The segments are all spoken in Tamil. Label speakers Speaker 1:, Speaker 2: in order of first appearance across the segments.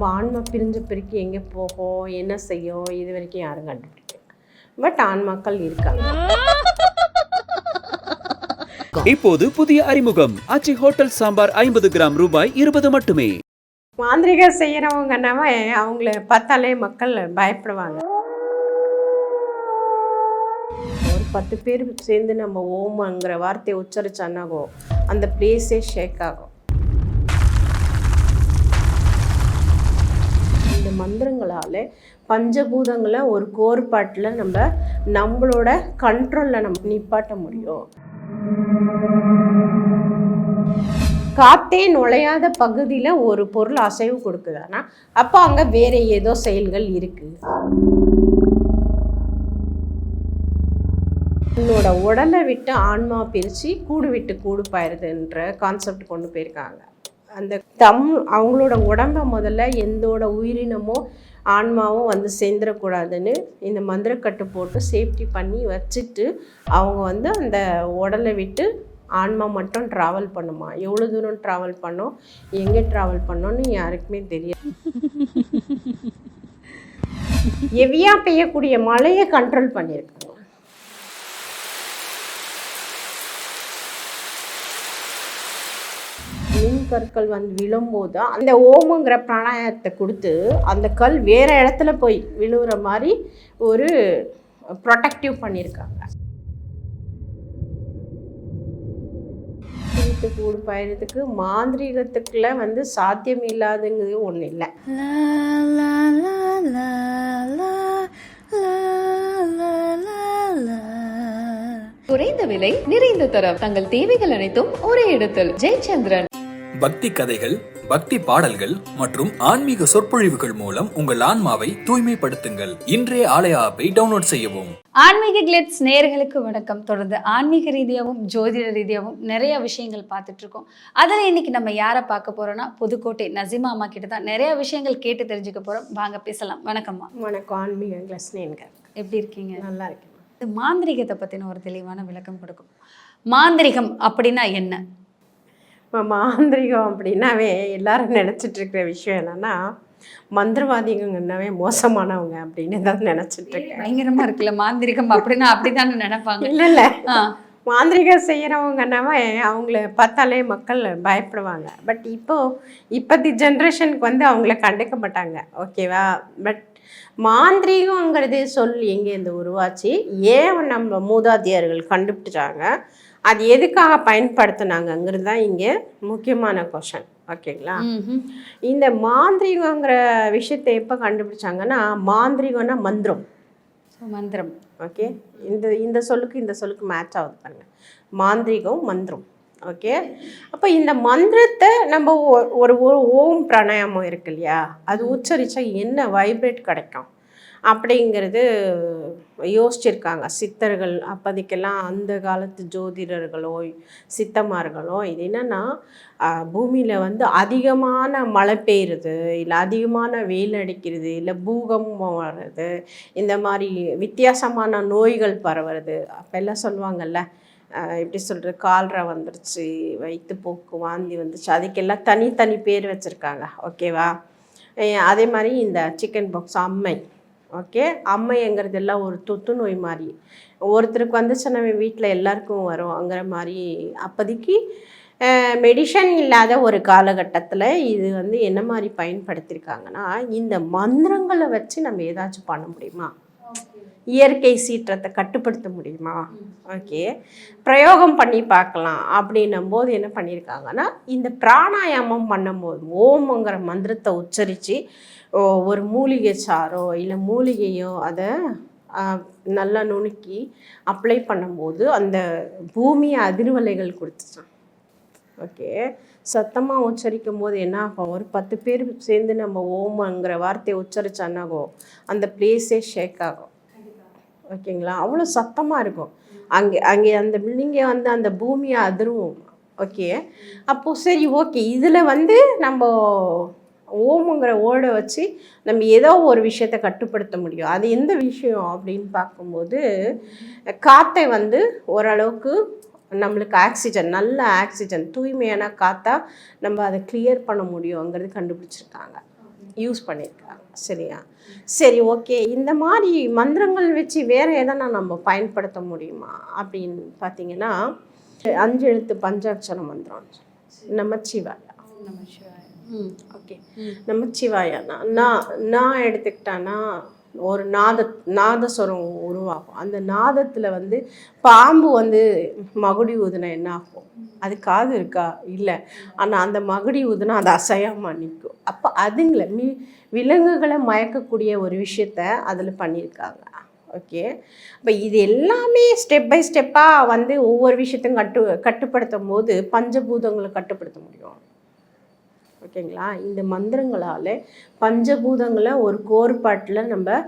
Speaker 1: நம்ம ஆன்மா பிரிஞ்ச பிறகு எங்கே போகும் என்ன செய்யும் இது வரைக்கும் யாரும் கண்டுபிடிக்கல. பட் ஆன்மாக்கள் இருக்காங்க.
Speaker 2: இப்போது புதிய அறிமுகம். ஆச்சி ஹோட்டல் சாம்பார் ஐம்பது கிராம் ரூபாய் இருபது மட்டுமே.
Speaker 1: மாந்திரிகம் செய்கிறவங்கன்னாவே அவங்கள பார்த்தாலே மக்கள் பயப்படுவாங்க. ஒரு பத்து பேர் சேர்ந்து நம்ம ஓமங்கிற வார்த்தையை உச்சரிச்சானாகோ அந்த பிளேஸே ஷேக் ஆகும். இந்த மந்திரங்களால் பஞ்சபூதங்களை ஒரு கோர்பாட்டில் நம்ம நம்மளோட கண்ட்ரோலில் நம்ம நிப்பாட்ட முடியும். காத்தே நுழையாத பகுதியில் ஒரு பொருள் அசைவு கொடுக்குதானா அப்போ அங்கே வேறு ஏதோ செயல்கள் இருக்குது உன்னோட உடலை விட்டு ஆன்மா பிரித்து கூடு விட்டு கூடு பாயிருதுன்ற கான்செப்ட் கொண்டு போயிருக்காங்க. அந்த தம் அவங்களோட உடம்ப முதல்ல எந்தோட உயிரினமோ ஆன்மாவும் வந்து சேர்ந்துடக்கூடாதுன்னு இந்த மந்திரக்கட்டு போட்டு சேஃப்டி பண்ணி வச்சுட்டு அவங்க வந்து அந்த உடலை விட்டு ஆன்மா மட்டும் ட்ராவல் பண்ணுமா? எவ்வளோ தூரம் ட்ராவல் பண்ணோம்? எங்கே ட்ராவல் பண்ணோன்னு யாருக்குமே தெரியாது. எவியா பெய்யக்கூடிய மழையை கண்ட்ரோல் பண்ணியிருக்காங்க மின் கற்கள் வந்து விழும்போது அந்த ஓமுங்கிற பிராணாயத்தை கொடுத்து அந்த கல் வேற இடத்துல போய் விழுவுற மாதிரி ஒரு ப்ரொடெக்டிவ் பண்ணியிருக்காங்க. வீட்டு கூடு பயணத்துக்கு மாந்திரீகத்துக்குள்ள வந்து சாத்தியம் இல்லாதுங்கிறது ஒன்றும் இல்லை
Speaker 3: குறைந்த விலை நிறைந்த தரம். தங்கள் தேவைகள் அனைத்தும் ஒரே இடத்தில். ஜெயச்சந்திரன்.
Speaker 4: பக்தி கதைகள் பக்தி பாடல்கள் மற்றும் ஆன்மீக சொற்பொழிவுகள் மூலம் உங்கள் ஆன்மாவை தூய்மைப்படுத்துங்கள். இன்றைய ஆலய ஆப்பை டவுன்லோட் செய்யவும்.
Speaker 5: ஆன்மீக கிளிட்ஸ் நேயர்களுக்கு வணக்கம். தொடர்ந்து ஆன்மீக ரீதியாகவும் ஜோதிட ரீதியாகவும் நிறைய விஷயங்கள் பார்த்துட்டு இருக்கோம். அதில் இன்னைக்கு நம்ம யாரை பார்க்க போறோம்னா புதுக்கோட்டை நசிமா அம்மா கிட்ட தான் நிறைய விஷயங்கள் கேட்டு தெரிஞ்சுக்க போறோம். வாங்க பேசலாம். வணக்கம்மா.
Speaker 1: வணக்கம் ஆன்மீக கிளஸ்னேங்க
Speaker 5: எப்படி இருக்கீங்க?
Speaker 1: நல்லா இருக்கேன்.
Speaker 5: இது மாந்திரிகத்தை பத்தின ஒரு தெளிவான விளக்கம் கொடுக்கும். மாந்திரிகம் அப்படின்னா என்ன?
Speaker 1: இப்போ மாந்திரிகம் அப்படின்னாவே எல்லாரும் நினச்சிட்டு இருக்கிற விஷயம் என்னன்னா மந்திரவாதிகங்கன்னாவே மோசமானவங்க அப்படின்னு தான் நினச்சிட்டு இருக்கேன்.
Speaker 5: பயங்கரமா இருக்குல்ல மாந்திரிகம் அப்படின்னா அப்படித்தானே நினைப்பாங்க.
Speaker 1: இல்லை இல்லை. மாந்திரிகம் செய்கிறவங்கன்னாவே அவங்கள பார்த்தாலே மக்கள் பயப்படுவாங்க. பட் இப்போ இப்போத்தி ஜென்ரேஷனுக்கு வந்து அவங்கள கண்டுக்க மாட்டாங்க. ஓகேவா பட் மாந்திரீகங்கிறது சொல் எங்கேருந்து உருவாச்சு? ஏன் நம்ம மூதாதையர்கள் கண்டுபிடிச்சாங்க? அது எதுக்காக பயன்படுத்தினாங்கங்கிறது தான் இங்கே முக்கியமான கொஷன் ஓகேங்களா. இந்த மாந்திரீகங்கிற விஷயத்தை எப்போ கண்டுபிடிச்சாங்கன்னா மாந்திரீகம்னா மந்திரம்.
Speaker 5: மந்திரம்.
Speaker 1: ஓகே இந்த இந்த சொல்லுக்கு இந்த சொல்லுக்கு மேட்ச் ஆகுது பாருங்க. மாந்திரிகம் மந்திரம். ஓகே அப்போ இந்த மந்திரத்தை நம்ம ஒரு ஒரு ஓம் பிராணாயாமம் இருக்கு இல்லையா? அது உச்சரிச்சா என்ன வைப்ரேட் கிடைக்கும்? அப்படிங்கிறது யோசிச்சிருக்காங்க. சித்தர்கள் அப்போதைக்கெல்லாம் அந்த காலத்து ஜோதிடர்களோ சித்தமார்களோ இது என்னென்னா பூமியில் வந்து அதிகமான மழை பெய்யுறது இல்லை அதிகமான வெயில் அடிக்கிறது இல்லை பூகம்பம் வர்றது இந்த மாதிரி வித்தியாசமான நோய்கள் பரவுறது அப்போல்லாம் சொல்லுவாங்கல்ல எப்படி சொல்கிறது கால்ரா வந்துருச்சு வயிற்றுப்போக்கு வாந்தி வந்துச்சு அதுக்கெல்லாம் தனித்தனி பேர் வச்சுருக்காங்க. ஓகேவா? அதே மாதிரி இந்த சிக்கன் பாக்ஸ் அம்மை. ஓகே அம்மைங்கிறது எல்லாம் ஒரு தொத்து நோய் மாதிரி ஒருத்தருக்கு வந்துச்சுன்னா வீட்டில் எல்லாருக்கும் வரும்ங்கிற மாதிரி அப்போதைக்கு மெடிஷன் இல்லாத ஒரு காலகட்டத்தில் இது வந்து என்ன மாதிரி பயன்படுத்தியிருக்காங்கன்னா இந்த மந்திரங்களை வச்சு நம்ம ஏதாச்சும் பண்ண முடியுமா? இயற்கை சீற்றத்தை கட்டுப்படுத்த முடியுமா? ஓகே பிரயோகம் பண்ணி பார்க்கலாம் அப்படின்னும் போது என்ன பண்ணியிருக்காங்கன்னா இந்த பிராணாயாமம் பண்ணும்போது ஓம்ங்கிற மந்திரத்தை உச்சரித்து ஒரு மூலிகை சாறோ இல்லை மூலிகையோ அதை நல்லா நுணுக்கி அப்ளை பண்ணும்போது அந்த பூமியை அதிர்வலைகள் கொடுத்துச்சான் ஓகே. சத்தமாக உச்சரிக்கும் போது என்ன ஆகும் ஒரு பத்து பேர் சேர்ந்து நம்ம ஓமங்கிற வார்த்தையை உச்சரிச்சா அந்த பிளேஸே ஷேக் ஆகும். ஓகேங்களா? அவ்வளோ சத்தமாக இருக்கும். அங்கே அங்கே அந்த பில்டிங்கே வந்து அந்த பூமியை அதிரும். ஓகே. அப்போது சரி ஓகே. இதில் வந்து நம்ம ஓமுங்கிற ஓடை வச்சு நம்ம ஏதோ ஒரு விஷயத்தை கட்டுப்படுத்த முடியும். அது எந்த விஷயம் அப்படின்னு பார்க்கும்போது காற்றை வந்து ஓரளவுக்கு நம்மளுக்கு ஆக்சிஜன் நல்ல ஆக்சிஜன் தூய்மையான காற்றா நம்ம அதை கிளியர் பண்ண முடியுங்கிறது கண்டுபிடிச்சிருக்காங்க. யூஸ் பண்ணியிருக்காங்க சரியா? சரி ஓகே இந்த மாதிரி மந்திரங்கள் வச்சு வேறு எதனா நம்ம பயன்படுத்த முடியுமா? அப்படின்னு பார்த்தீங்கன்னா அஞ்சு எழுத்து பஞ்சாட்சர மந்திரம். நமச்சிவாயா
Speaker 5: ம்
Speaker 1: ஓகே. நமச்சிவாயா நான் நான் எடுத்துக்கிட்டான்னா ஒரு நாத நாதஸ்வரம் உருவாகும். அந்த நாதத்தில் வந்து பாம்பு வந்து மகுடி ஊதுனா என்ன ஆகும்? அது காது இருக்கா? இல்லை. ஆனால் அந்த மகுடி ஊதுனா அது அசையாமல் நிற்கும். அப்போ அதுங்களை மீ விலங்குகளை மயக்கக்கூடிய ஒரு விஷயத்த அதில் பண்ணியிருக்காங்க. ஓகே. அப்போ இது எல்லாமே ஸ்டெப் பை ஸ்டெப்பாக வந்து ஒவ்வொரு விஷயத்தையும் கட்டு கட்டுப்படுத்தும் போது பஞ்சபூதங்களை கட்டுப்படுத்த முடியும். ஓகேங்களா? இந்த மந்திரங்களால் பஞ்சபூதங்களை ஒரு கோட்பாட்டில் நம்ம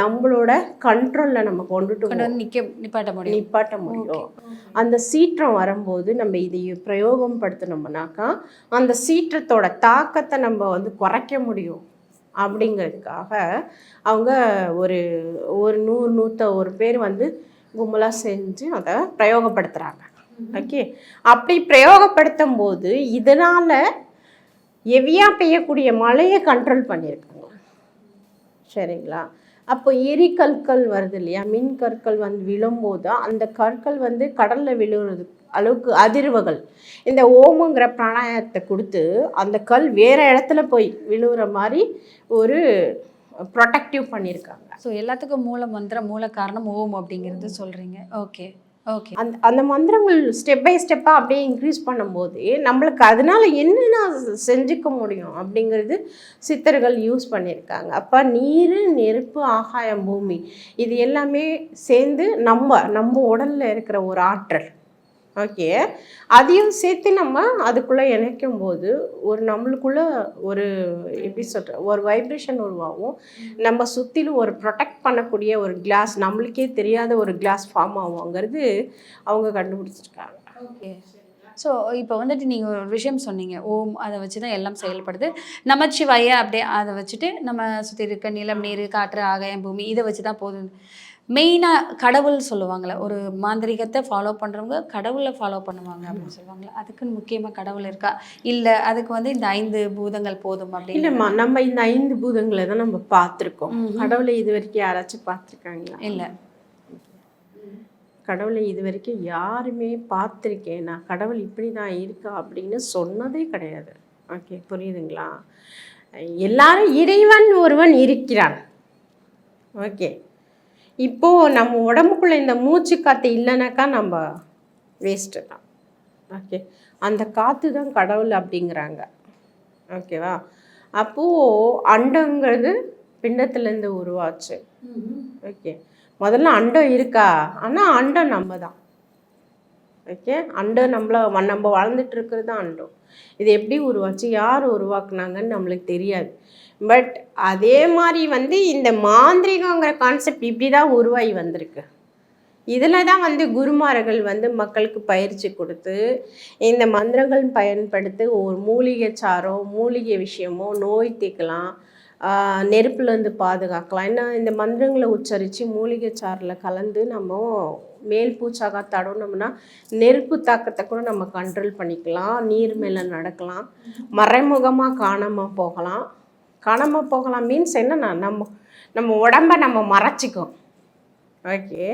Speaker 1: நம்மளோட கண்ட்ரோலில் நம்ம கொண்டுட்டு
Speaker 5: நிக்க நிப்பாட்ட முடியும்.
Speaker 1: நிப்பாட்ட முடியும். அந்த சீற்றம் வரும்போது நம்ம இதை பிரயோகம் படுத்தினோம்னாக்கா அந்த சீற்றத்தோட தாக்கத்தை நம்ம வந்து குறைக்க முடியும். அப்படிங்கிறதுக்காக அவங்க ஒரு ஒரு நூறு நூற்ற ஒரு பேர் வந்து கும்பலாக செஞ்சு அதை பிரயோகப்படுத்துகிறாங்க ஓகே? அப்படி பிரயோகப்படுத்தும் போது இதனால் எவியாக பெய்யக்கூடிய மழையை கண்ட்ரோல் பண்ணியிருக்காங்க. சரிங்களா? அப்போ எரிக்கற்கள் வருது இல்லையா? மின் கற்கள் வந்து விழும்போது அந்த கற்கள் வந்து கடலில் விழுறது அளவுக்கு அதிர்வுகள். இந்த ஓமுங்கிற பிராணாயத்தை கொடுத்து அந்த கல் வேறு இடத்துல போய் விழுகிற மாதிரி ஒரு ப்ரொடெக்டிவ் பண்ணியிருக்காங்க.
Speaker 5: ஸோ எல்லாத்துக்கும் மூல மந்திரம் மூல காரணம் ஓம் அப்படிங்கிறது சொல்கிறீங்க ஓகே ஓகே.
Speaker 1: அந்த அந்த மந்திரங்கள் ஸ்டெப் பை ஸ்டெப்பாக அப்படியே இன்க்ரீஸ் பண்ணும்போது நம்மளுக்கு அதனால் என்னென்ன செஞ்சுக்க முடியும் அப்படிங்கிறது சித்தர்கள் யூஸ் பண்ணியிருக்காங்க. அப்போ நீர் நெருப்பு ஆகாயம் பூமி இது எல்லாமே சேர்ந்து நம்ம நம்ம உடலில் இருக்கிற ஒரு ஆற்றல். ஓகே அதையும் சேர்த்து நம்ம அதுக்குள்ளே இணைக்கும் போது ஒரு நம்மளுக்குள்ள ஒரு எப்படி சொல்கிற ஒரு வைப்ரேஷன் உருவாகும். நம்ம சுற்றிலும் ஒரு ப்ரொடெக்ட் பண்ணக்கூடிய ஒரு கிளாஸ் நம்மளுக்கே தெரியாத ஒரு கிளாஸ் ஃபார்ம் ஆகுங்கிறது அவங்க கண்டுபிடிச்சிருக்காங்க.
Speaker 5: ஓகே ஸோ இப்போ வந்துட்டு நீங்கள் ஒரு விஷயம் சொன்னீங்க. ஓம் அதை வச்சு தான் எல்லாம் செயல்படுது. நமச்சிவாய அப்படியே அதை வச்சுட்டு நம்ம சுற்றி இருக்க நிலம் நீர் காற்று ஆகாயம் பூமி இதை வச்சு தான் போதும் மெயினாக கடவுள் சொல்லுவாங்கள்ல ஒரு மாந்திரிகத்தை ஃபாலோ பண்ணுறவங்க கடவுளை ஃபாலோ பண்ணுவாங்க அப்படின்னு சொல்லுவாங்கள்ல அதுக்குன்னு முக்கியமாக கடவுள் இருக்கா? இல்லை அதுக்கு வந்து இந்த ஐந்து பூதங்கள் போதும் அப்படின்னு
Speaker 1: இல்லைம்மா நம்ம இந்த ஐந்து பூதங்களை தான் நம்ம பார்த்துருக்கோம். கடவுளை இது வரைக்கும் யாராச்சும் பார்த்துருக்காங்களா?
Speaker 5: இல்லை.
Speaker 1: கடவுளை இது வரைக்கும் யாருமே பார்த்துருக்கேன். நான் கடவுள் இப்படி தான் இருக்கா அப்படின்னு சொன்னதே கிடையாது. ஓகே புரியுதுங்களா? எல்லாரும் இறைவன் ஒருவன் இருக்கிறான். ஓகே. இப்போது நம்ம உடம்புக்குள்ளே இந்த மூச்சு காற்று இல்லைனாக்கா நம்ம வேஸ்ட்டு தான். ஓகே அந்த காற்று தான் கடவுள் அப்படிங்கிறாங்க. ஓகேவா அப்போது அண்டங்கிறது பிண்டத்துலேருந்து உருவாச்சு. ஓகே முதல்ல அண்டம் இருக்கா? ஆனால் அண்டம் நம்ம தான். ஓகே அண்டம் நம்மள நம்ம வளர்ந்துட்டு இருக்கிறது தான் அண்டம். இது எப்படி உருவாச்சு? யார் உருவாக்குனாங்கன்னு நம்மளுக்கு தெரியாது. பட் அதே மாதிரி வந்து இந்த மாந்திரிகங்கிற கான்செப்ட் இப்படி தான் உருவாகி வந்திருக்கு. இதில் தான் வந்து குருமார்கள் வந்து மக்களுக்கு பயிற்சி கொடுத்து இந்த மந்திரங்கள் பயன்படுத்தி ஒரு மூலிகை சாரோ மூலிகை விஷயமோ நோய் தீர்க்கலாம் நெருப்புலேருந்து பாதுகாக்கலாம். ஏன்னா இந்த மந்திரங்களை உச்சரித்து மூலிகை சாறில் கலந்து நம்ம மேல் பூச்சாக தடவுனோம்னா நெருப்பு தாக்கத்தை கூட நம்ம கண்ட்ரோல் பண்ணிக்கலாம் நீர் மேலே நடக்கலாம் மறைமுகமாக காணாமல் போகலாம். காணாமல் போகலாம் மீன்ஸ் என்னன்னா நம்ம நம்ம உடம்ப நம்ம மறைச்சிக்கும். ஓகே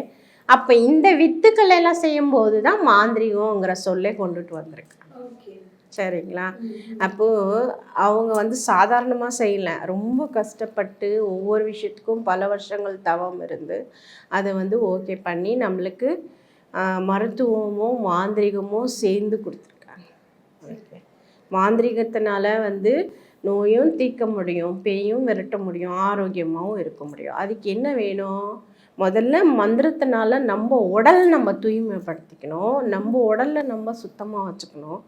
Speaker 1: அப்போ இந்த வித்துக்கள் எல்லாம் செய்யும்போது தான் மாந்திரிகங்கிற சொல்லே கொண்டுட்டு வந்திருக்கு. சரிங்களா? அப்போது அவங்க வந்து சாதாரணமாக செய்யல. ரொம்ப கஷ்டப்பட்டு ஒவ்வொரு விஷயத்துக்கும் பல வருஷங்கள் தவம் இருந்து அதை வந்து ஓகே பண்ணி நம்மளுக்கு மருத்துவமோ மாந்திரிகமோ சேர்ந்து கொடுத்துருக்காங்க. ஓகே மாந்திரிகத்தினால வந்து நோயும் தீர்க்க முடியும் பேயும் விரட்ட முடியும் ஆரோக்கியமாகவும் இருக்க முடியும். அதுக்கு என்ன வேணும்? முதல்ல மந்திரத்தினால நம்ம உடல் நம்ம தூய்மைப்படுத்திக்கணும். நம்ம உடலில் நம்ம சுத்தமாக வச்சுக்கணும்.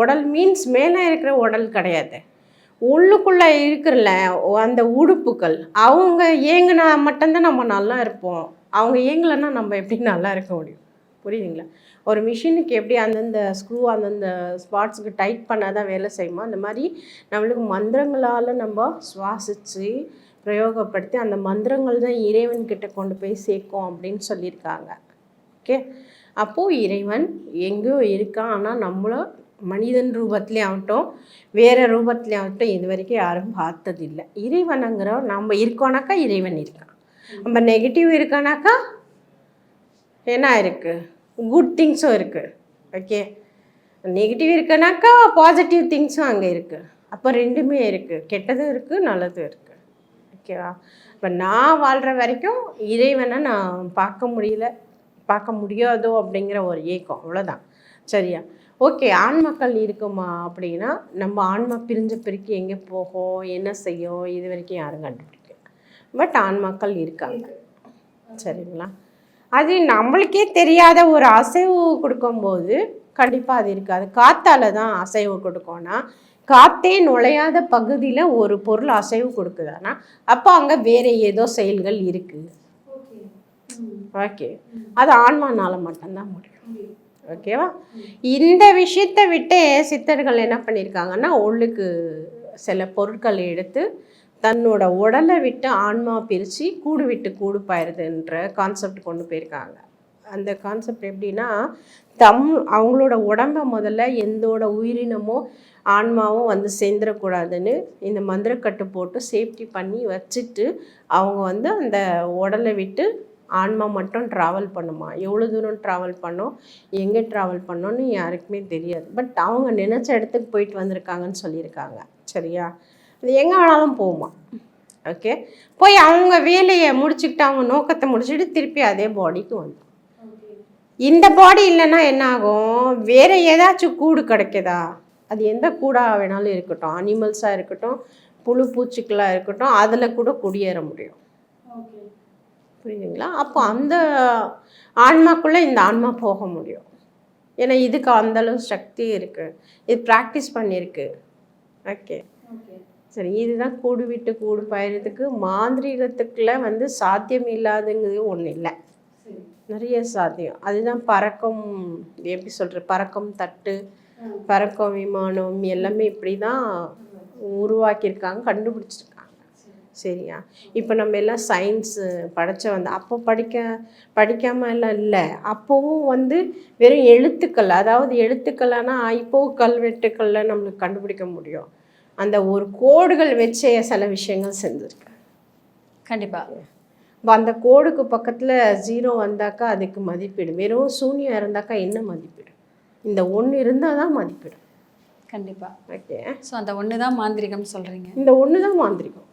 Speaker 1: உடல் மீன்ஸ் மேலே இருக்கிற உடல் கிடையாது. உள்ளுக்குள்ளே இருக்கிறல அந்த உடுப்புகள் அவங்க ஏங்கினா மட்டும்தான் நம்ம நல்லா இருப்போம். அவங்க ஏங்கலைன்னா நம்ம எப்படி நல்லா இருக்க முடியும்? புரியுதுங்களா? ஒரு மிஷினுக்கு எப்படி அந்தந்த ஸ்க்ரூ அந்தந்த ஸ்பாட்ஸுக்கு டைட் பண்ணால் தான் வேலை செய்யுமோ அந்த மாதிரி நம்மளுக்கு மந்திரங்களால் நம்ம சுவாசித்து பிரயோகப்படுத்தி அந்த மந்திரங்கள் தான் இறைவன்கிட்ட கொண்டு போய் சேர்க்கும் அப்படின்னு சொல்லியிருக்காங்க. ஓகே அப்போது இறைவன் எங்கேயோ இருக்கான். ஆனால் நம்மள மனிதன் ரூபத்துலேயும் ஆகட்டும் வேறு ரூபத்திலே ஆகட்டும் இது வரைக்கும் யாரும் பார்த்ததில்லை. இறைவனுங்கிற நம்ம இருக்கோனாக்கா இறைவன் இருக்கான். நம்ம நெகட்டிவ் இருக்கானாக்கா என்ன இருக்குது குட் திங்ஸும் இருக்குது ஓகே நெகட்டிவ் இருக்குனாக்கா பாசிட்டிவ் திங்ஸும் அங்கே இருக்குது அப்போ ரெண்டுமே இருக்குது கெட்டதும் இருக்குது நல்லதும் இருக்குது ஓகேவா இப்போ நான் வாழ்கிற வரைக்கும் இறைவனை நான் பார்க்க முடியல. பார்க்க முடியாதோ அப்படிங்கிற ஒரு ஏக்கம். அவ்வளோதான் சரியா? ஓகே ஆண்மக்கள் இருக்குமா அப்படின்னா நம்ம ஆன்மா பிரிஞ்ச பிரிக்கு எங்கே போகும்? என்ன செய்யும்? இது வரைக்கும் யாரும் கண்டுபிடிக்கல. பட் ஆண்மக்கள் இருக்காங்க. சரிங்களா? அது நம்மளுக்கே தெரியாத ஒரு அசைவு கொடுக்கும்போது கண்டிப்பாக அது இருக்காது. காத்தால தான் அசைவு கொடுக்கும்னா காத்தே நுழையாத பகுதியில் ஒரு பொருள் அசைவு கொடுக்குதானா? அப்போ அங்கே வேற ஏதோ செயல்கள் இருக்குது ஓகே. அது ஆன்மானால மட்டும்தான் முடியும். ஓகேவா? இந்த விஷயத்தை விட்டு சித்தர்கள் என்ன பண்ணியிருக்காங்கன்னா உள்ளுக்கு சில பொருட்களை எடுத்து தன்னோட உடலை விட்டு ஆன்மா பிரித்து கூடு விட்டு கூடு பாயிருதுன்ற கான்செப்ட் கொண்டு போயிருக்காங்க. அந்த கான்செப்ட் எப்படின்னா தம் அவங்களோட உடம்ப முதல்ல எந்தோட உயிரினமோ ஆன்மாவும் வந்து சேர்ந்துடக்கூடாதுன்னு இந்த மந்திரக்கட்டு போட்டு சேஃப்டி பண்ணி வச்சுட்டு அவங்க வந்து அந்த உடலை விட்டு ஆன்மா மட்டும் ட்ராவல் பண்ணுமா? எவ்வளோ தூரம் ட்ராவல் பண்ணோம்? எங்கே ட்ராவல் பண்ணோன்னு யாருக்குமே தெரியாது. பட் அவங்க நினச்ச இடத்துக்கு போயிட்டு வந்திருக்காங்கன்னு சொல்லியிருக்காங்க. சரியா? அது எங்கே வேணாலும் போகுமா? ஓகே போய் அவங்க வேலையை முடிச்சுக்கிட்டு அவங்க நோக்கத்தை முடிச்சுட்டு திருப்பி அதே பாடிக்கு வந்து. இந்த பாடி இல்லைன்னா என்ன ஆகும்? வேற ஏதாச்சும் கூடு கிடைக்குதா? அது எந்த கூடாக வேணாலும் இருக்கட்டும். அனிமல்ஸாக இருக்கட்டும் புழு பூச்சிக்களாக இருக்கட்டும் அதில் கூட குடியேற முடியும். புரியுதுங்களா? அப்போ அந்த ஆன்மாக்குள்ளே இந்த ஆன்மா போக முடியும். ஏன்னா இதுக்கு அந்தளவு சக்தி இருக்குது இது ப்ராக்டிஸ் பண்ணியிருக்கு. ஓகே சரி இதுதான் கூடு விட்டு கூடு பாயறதுக்கு மாந்திரீகத்துக்குள்ள வந்து சாத்தியம் இல்லாதங்கிறது ஒன்றும் இல்லை. நிறைய சாத்தியம். அதுதான் பறக்கும் எப்படி சொல்கிறது பறக்கும் தட்டு பறக்கும் விமானம் எல்லாமே இப்படி தான் உருவாக்கியிருக்காங்க கண்டுபிடிச்சிருக்காங்க. சரியா? இப்போ நம்ம எல்லாம் சயின்ஸு படித்த வந்து அப்போ படிக்க படிக்காம எல்லாம் இல்லை. அப்போவும் வந்து வெறும் எழுத்துக்கள் அதாவது எழுத்துக்கள்னா இப்போவும் கல்வெட்டுக்களில் நம்மளுக்கு கண்டுபிடிக்க முடியும். அந்த ஒரு கோடுகள் வச்சே சில விஷயங்கள் செஞ்சுருக்கு.
Speaker 5: கண்டிப்பா.
Speaker 1: அப்ப அந்த கோடுக்கு பக்கத்தில் ஜீரோ வந்தாக்கா அதுக்கு மதிப்பீடு வெறும் சூன்யம் இருந்தாக்கா என்ன மதிப்பீடு இந்த ஒன்று இருந்தால் தான் மதிப்பீடு
Speaker 5: கண்டிப்பா.
Speaker 1: ஓகே.
Speaker 5: ஸோ அந்த ஒன்று தான் மாந்திரிகம் சொல்றீங்க.
Speaker 1: இந்த ஒன்று தான் மாந்திரிகம்.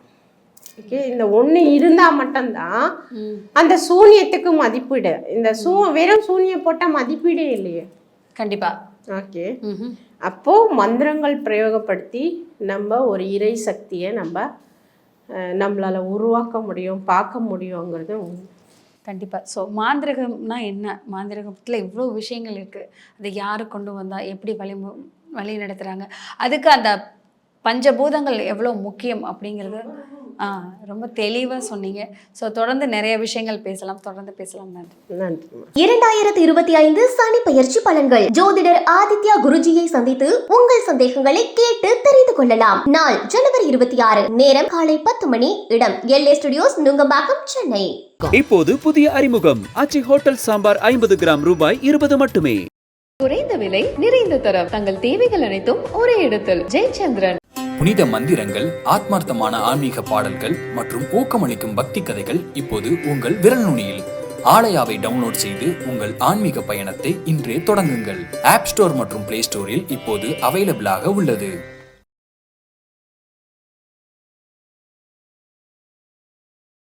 Speaker 1: ஓகே இந்த ஒன்று இருந்தால் மட்டும்தான் அந்த சூனியத்துக்கு மதிப்பீடு. இந்த சூ வெறும் சூனியம் போட்டால் மதிப்பீடே இல்லையே.
Speaker 5: கண்டிப்பா.
Speaker 1: ஓகே. அப்போது மந்திரங்கள் பிரயோகப்படுத்தி நம்ம ஒரு இறை சக்தியை நம்ம நம்மளால் உருவாக்க முடியும் பார்க்க முடியுங்கிறது
Speaker 5: கண்டிப்பாக ஸோ மாந்திரகம்னா என்ன? மாந்திரகத்தில் இவ்வளோ விஷயங்கள் இருக்குது அதை யார் கொண்டு வந்தால் எப்படி வழி வழி நடத்துகிறாங்க அதுக்கு அந்த பஞ்சபூதங்கள் எவ்வளோ முக்கியம் அப்படிங்கிறது ஆ ரொம்ப தெளிவாக சொன்னீங்க. ஸோ தொடர்ந்து நிறைய விஷயங்கள் பேசலாம். தொடர்ந்து பேசலாம். நன்றி.
Speaker 1: நன்றிம்மா.
Speaker 6: இரண்டாயிரத்தி இருபத்தி ஐந்து சனி பெயர்ச்சி பலன்கள். ஜோதிடர் ஆதித்யா குருஜியை சந்தித்து உங்கள் சந்தேகங்களை கேட்டு தெரிந்து கொள்ளலாம். நாள் ஜனவரி இருபத்தி ஆறு நேரம் காலை பத்து மணி இடம் எல்ஏ ஸ்டுடியோஸ் நுங்கம்பாக்கம் சென்னை.
Speaker 2: இப்போது புதிய அறிமுகம். ஆச்சி ஹோட்டல் சாம்பார் ஐம்பது கிராம் ரூபாய் இருபது மட்டுமே.
Speaker 3: குறைந்த விலை நிறைந்த தரம். தங்கள் தேவைகள் அனைத்தும் ஒரே இடத்தில். ஜெயச்சந்திரன்.
Speaker 4: புனித மந்திரங்கள் ஆத்மார்த்தமான ஆன்மீக பாடல்கள் மற்றும் ஊக்கமளிக்கும் பக்தி கதைகள் இப்போது உங்கள் விரல் நுனியில். ஆலயாவை டவுன்லோட் செய்து உங்கள் ஆன்மீக பயணத்தை இன்றே தொடங்குங்கள். ஆப் ஸ்டோர் மற்றும் பிளே ஸ்டோரில் இப்போது அவைலபிளாக உள்ளது.